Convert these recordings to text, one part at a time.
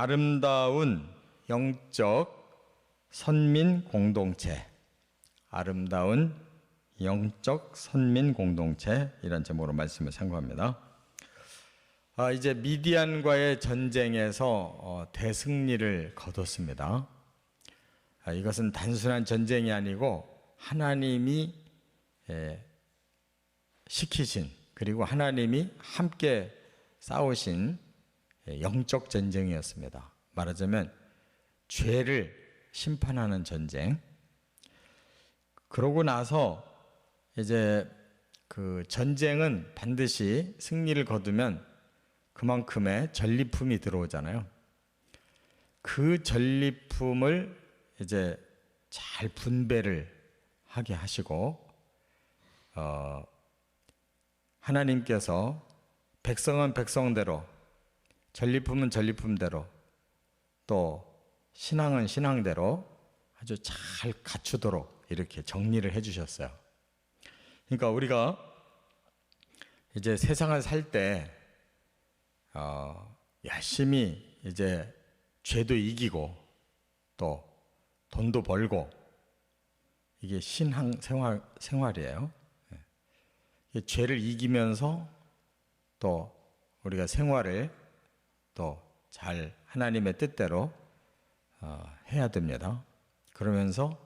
아름다운 영적 선민 공동체. 아름다운 영적 선민 공동체 이런 제목으로 말씀을 상고합니다. 아, 이제 미디안과의 전쟁에서 어, 대승리를 거뒀습니다. 아, 이것은 단순한 전쟁이 아니고 하나님이 예, 시키신 그리고 하나님이 함께 싸우신 예, 영적 전쟁이었습니다. 말하자면 죄를 심판하는 전쟁. 그러고 나서 이제 그 전쟁은 반드시 승리를 거두면 그만큼의 전리품이 들어오잖아요. 그 전리품을 이제 잘 분배를 하게 하시고 어 하나님께서 백성은 백성대로 전리품은 전리품대로 또 신앙은 신앙대로 아주 잘 갖추도록 이렇게 정리를 해 주셨어요. 그러니까 우리가 이제 세상을 살때 어, 열심히 이제 죄도 이기고 또 돈도 벌고 이게 신앙 생활 생활이에요. 예. 죄를 이기면서 또 우리가 생활을 또 잘 하나님의 뜻대로 어, 해야 됩니다. 그러면서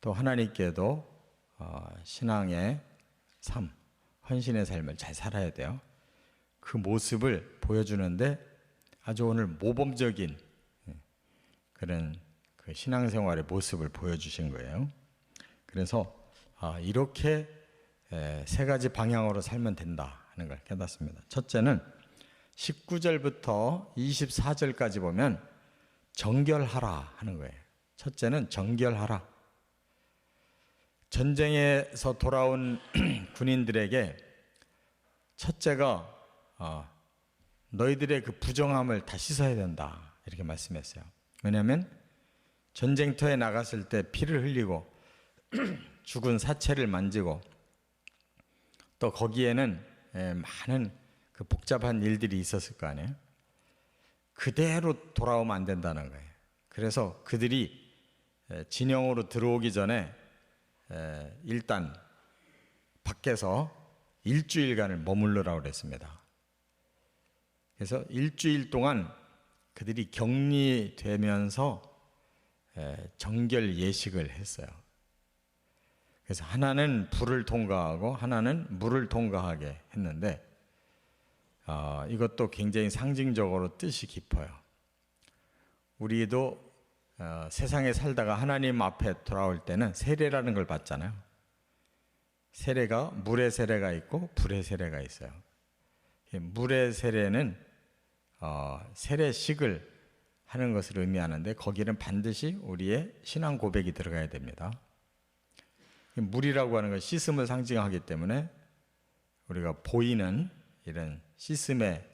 또 하나님께도 어, 신앙의 삶, 헌신의 삶을 잘 살아야 돼요. 그 모습을 보여주는데 아주 오늘 모범적인 예, 그런 그 신앙생활의 모습을 보여주신 거예요. 그래서 아, 이렇게 세 가지 방향으로 살면 된다 하는 걸 깨닫습니다. 첫째는 19절부터 24절까지 보면 정결하라 하는 거예요. 첫째는 정결하라. 전쟁에서 돌아온 군인들에게 첫째가 어, 너희들의 그 부정함을 다 씻어야 된다. 이렇게 말씀했어요. 왜냐하면 전쟁터에 나갔을 때 피를 흘리고 죽은 사체를 만지고 또 거기에는 예, 많은 그 복잡한 일들이 있었을 거 아니에요. 그대로 돌아오면 안 된다는 거예요. 그래서 그들이 예, 진영으로 들어오기 전에 예, 일단 밖에서 일주일간을 머물러라고 그랬습니다. 그래서 일주일 동안 그들이 격리되면서 정결 예식을 했어요. 그래서 하나는 불을 통과하고 하나는 물을 통과하게 했는데 어, 이것도 굉장히 상징적으로 뜻이 깊어요. 우리도 어, 세상에 살다가 하나님 앞에 돌아올 때는 세례라는 걸 받잖아요. 세례가 물의 세례가 있고 불의 세례가 있어요. 물의 세례는 어, 세례식을 하는 것을 의미하는데 거기는 반드시 우리의 신앙 고백이 들어가야 됩니다. 물이라고 하는 건 씻음을 상징하기 때문에 우리가 보이는 이런 씻음의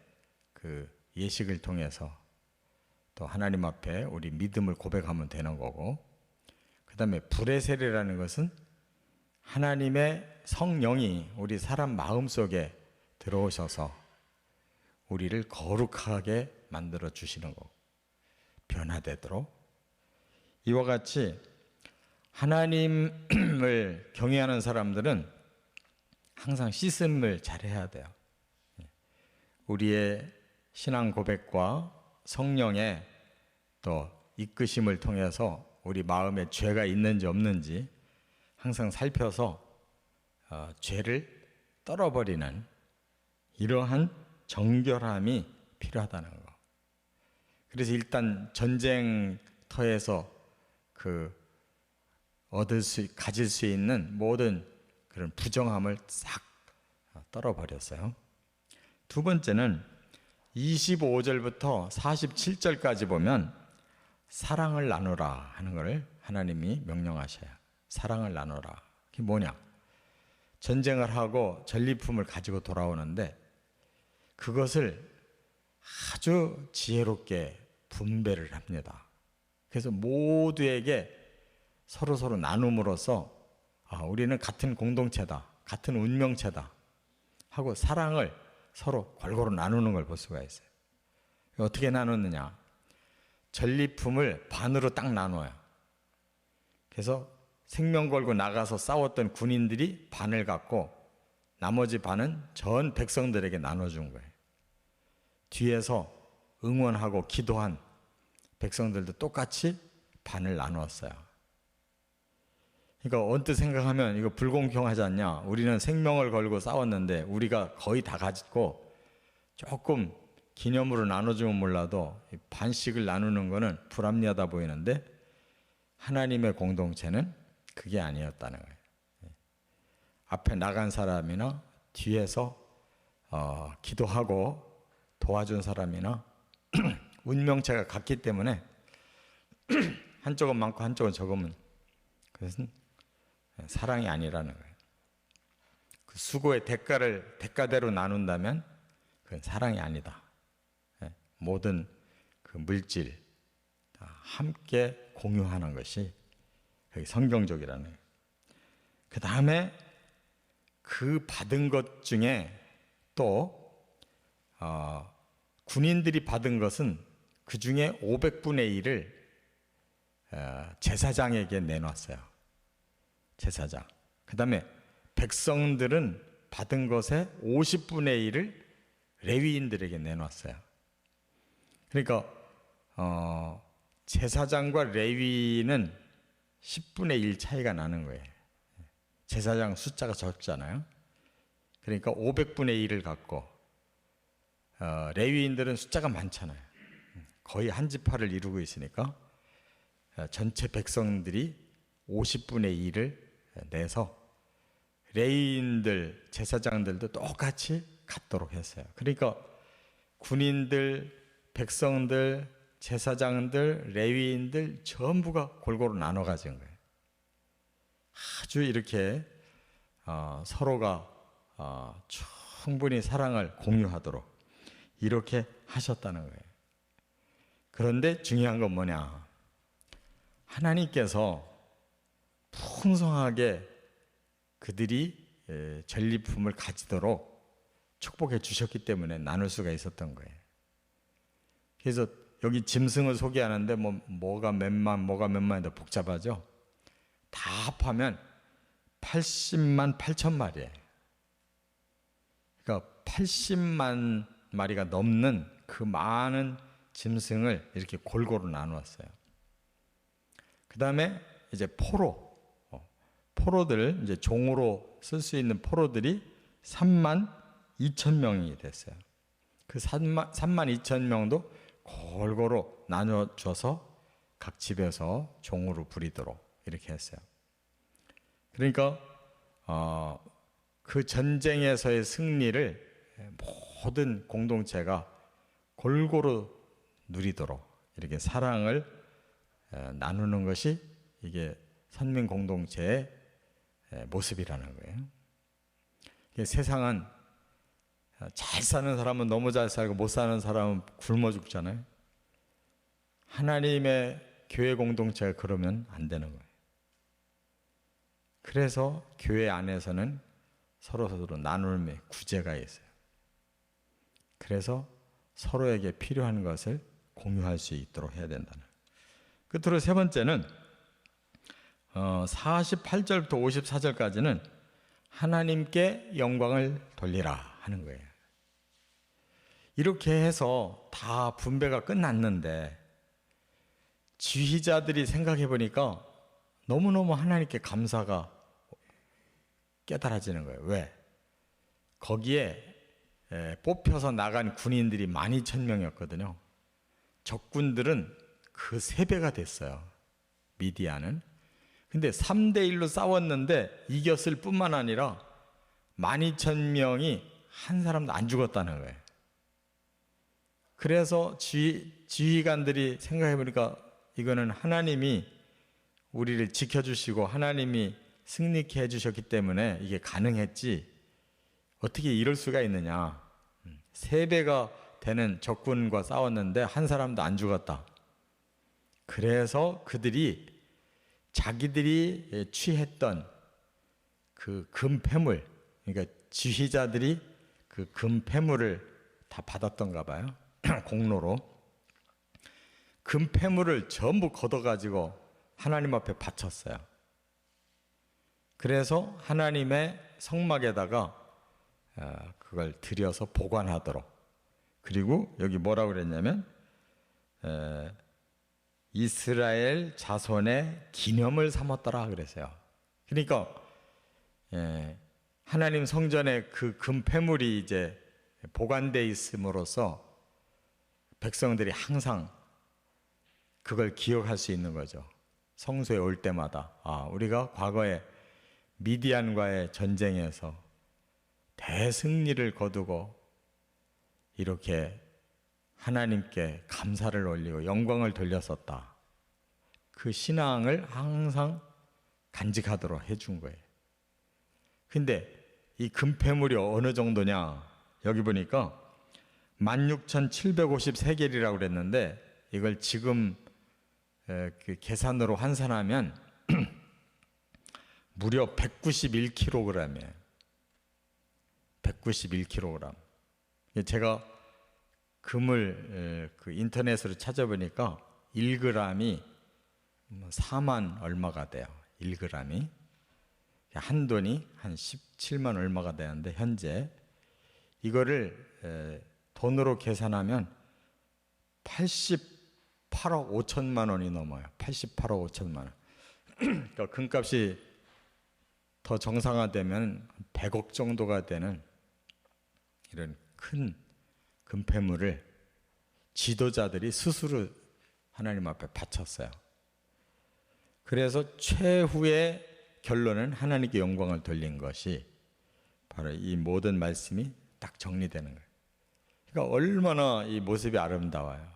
그 예식을 통해서 또 하나님 앞에 우리 믿음을 고백하면 되는 거고 그 다음에 불의 세례라는 것은 하나님의 성령이 우리 사람 마음 속에 들어오셔서 우리를 거룩하게 만들어 주시는 거. 변화되도록. 이와 같이 하나님을 경외하는 사람들은 항상 씻음을 잘해야 돼요. 우리의 신앙 고백과 성령의 또 이끄심을 통해서 우리 마음에 죄가 있는지 없는지 항상 살펴서 어, 죄를 떨어버리는 이러한 정결함이 필요하다는 거. 그래서 일단 전쟁터에서 그 얻을 수, 가질 수 있는 모든 그런 부정함을 싹 떨어버렸어요. 두 번째는 25절부터 47절까지 보면 사랑을 나누라 하는 것을 하나님이 명령하셔요. 사랑을 나누라. 그게 뭐냐? 전쟁을 하고 전리품을 가지고 돌아오는데 그것을 아주 지혜롭게 분배를 합니다. 그래서 모두에게 서로 서로 나눔으로써 아, 우리는 같은 공동체다, 같은 운명체다 하고 사랑을 서로 골고루 나누는 걸 볼 수가 있어요. 어떻게 나누느냐? 전리품을 반으로 딱 나눠요. 그래서 생명 걸고 나가서 싸웠던 군인들이 반을 갖고 나머지 반은 전 백성들에게 나눠준 거예요. 뒤에서 응원하고 기도한 백성들도 똑같이 반을 나누었어요. 그러니까 언뜻 생각하면 이거 불공평하지 않냐? 우리는 생명을 걸고 싸웠는데 우리가 거의 다 가지고 조금 기념으로 나눠주면 몰라도 반씩을 나누는 거는 불합리하다 보이는데 하나님의 공동체는 그게 아니었다는 거예요. 앞에 나간 사람이나 뒤에서 어, 기도하고 도와준 사람이나 운명체가 같기 때문에 한쪽은 많고 한쪽은 적으면 그것은 사랑이 아니라는 거예요. 그 수고의 대가를 대가대로 나눈다면 그건 사랑이 아니다. 예, 모든 그 물질 다 함께 공유하는 것이 성경적이라는 거예요. 그 다음에 그 받은 것 중에 또 어, 군인들이 받은 것은 그 중에 500분의 1을 어, 제사장에게 내놨어요. 제사장. 그 다음에 백성들은 받은 것의 50분의 1을 레위인들에게 내놨어요. 그러니까 어, 제사장과 레위인은 10분의 1 차이가 나는 거예요. 제사장 숫자가 적잖아요. 그러니까 500분의 1을 갖고 어, 레위인들은 숫자가 많잖아요. 거의 한 지파를 이루고 있으니까 어, 전체 백성들이 50분의 1을 내서 레위인들, 제사장들도 똑같이 갖도록 했어요. 그러니까 군인들, 백성들, 제사장들, 레위인들 전부가 골고루 나눠 가진 거예요. 아주 이렇게 어, 서로가 어, 충분히 사랑을 공유하도록 이렇게 하셨다는 거예요. 그런데 중요한 건 뭐냐? 하나님께서 풍성하게 그들이 에, 전리품을 가지도록 축복해 주셨기 때문에 나눌 수가 있었던 거예요. 그래서 여기 짐승을 소개하는데 뭐 뭐가 몇만 뭐가 몇만인데 복잡하죠. 다 합하면 80만 8천 마리예요. 그러니까 80만 마리가 넘는 그 많은 짐승을 이렇게 골고루 나누었어요. 그 다음에 이제 포로, 어, 포로들 이제 종으로 쓸 수 있는 포로들이 3만 2천 명이 됐어요. 그 3만, 3만 2천 명도 골고루 나눠줘서 각 집에서 종으로 부리도록 이렇게 했어요. 그러니까 어, 그 전쟁에서의 승리를 모든 공동체가 골고루 누리도록 이렇게 사랑을 나누는 것이 이게 선민 공동체의 모습이라는 거예요. 세상은 잘 사는 사람은 너무 잘 살고 못 사는 사람은 굶어 죽잖아요. 하나님의 교회 공동체가 그러면 안 되는 거예요. 그래서 교회 안에서는 서로 서로 나눌의 구제가 있어요. 그래서 서로에게 필요한 것을 공유할 수 있도록 해야 된다는. 끝으로 세 번째는 어, 48절부터 54절까지는 하나님께 영광을 돌리라 하는 거예요. 이렇게 해서 다 분배가 끝났는데 지휘자들이 생각해 보니까 너무너무 하나님께 감사가 깨달아지는 거예요. 왜? 거기에 뽑혀서 나간 군인들이 12,000명이었거든요. 적군들은 그 3배가 됐어요. 미디안은. 근데 3대 1로 싸웠는데 이겼을 뿐만 아니라 12,000명이 한 사람도 안 죽었다는 거예요. 그래서 지휘, 지휘관들이 생각해 보니까 이거는 하나님이 우리를 지켜주시고 하나님이 승리케 해주셨기 때문에 이게 가능했지 어떻게 이럴 수가 있느냐 세 배가 되는 적군과 싸웠는데 한 사람도 안 죽었다 그래서 그들이 자기들이 취했던 그 금폐물 그러니까 지휘자들이 그 금폐물을 다 받았던가 봐요 공로로 금폐물을 전부 걷어가지고 하나님 앞에 바쳤어요. 그래서 하나님의 성막에다가 어, 그걸 들여서 보관하도록. 그리고 여기 뭐라고 그랬냐면 에, 이스라엘 자손의 기념을 삼았더라 그랬어요. 그러니까 예, 하나님 성전에 그 금폐물이 이제 보관돼 있음으로써 백성들이 항상 그걸 기억할 수 있는 거죠. 성소에 올 때마다 아 우리가 과거에 미디안과의 전쟁에서 대승리를 거두고 이렇게 하나님께 감사를 올리고 영광을 돌렸었다. 그 신앙을 항상 간직하도록 해준 거예요. 근데 이 금폐물이 어느 정도냐? 여기 보니까 16,753개리라고 그랬는데 이걸 지금 에, 그 계산으로 환산하면 무려 191kg이에요. 191kg. 제가 금을 에, 그 인터넷으로 찾아보니까 1g이 4만 얼마가 돼요. 1g이 한 돈이 한 17만 얼마가 되는데 현재 이거를 에, 돈으로 계산하면 88억 5천만 원이 넘어요. 88억 5천만 원. 그러니까 금값이 더 정상화되면 100억 정도가 되는 이런 큰 금폐물을 지도자들이 스스로 하나님 앞에 바쳤어요. 그래서 최후의 결론은 하나님께 영광을 돌린 것이 바로 이 모든 말씀이 딱 정리되는 거예요. 그러니까 얼마나 이 모습이 아름다워요.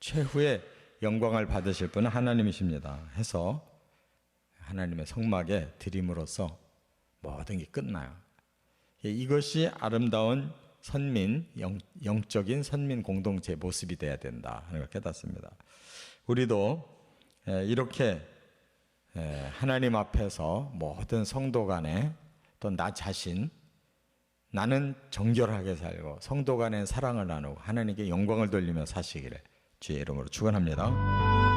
최후의 영광을 받으실 분은 하나님이십니다. 해서 하나님의 성막에 드림으로써 모든 게 끝나요. 이것이 아름다운 선민, 영, 영적인 선민 공동체 모습이 돼야 된다 하는 걸 깨닫습니다. 우리도 에, 이렇게 에, 하나님 앞에서 모든 성도 간에 또 나 자신 나는 정결하게 살고 성도 간의 사랑을 나누고 하나님께 영광을 돌리며 사시기를 주의 이름으로 축원합니다.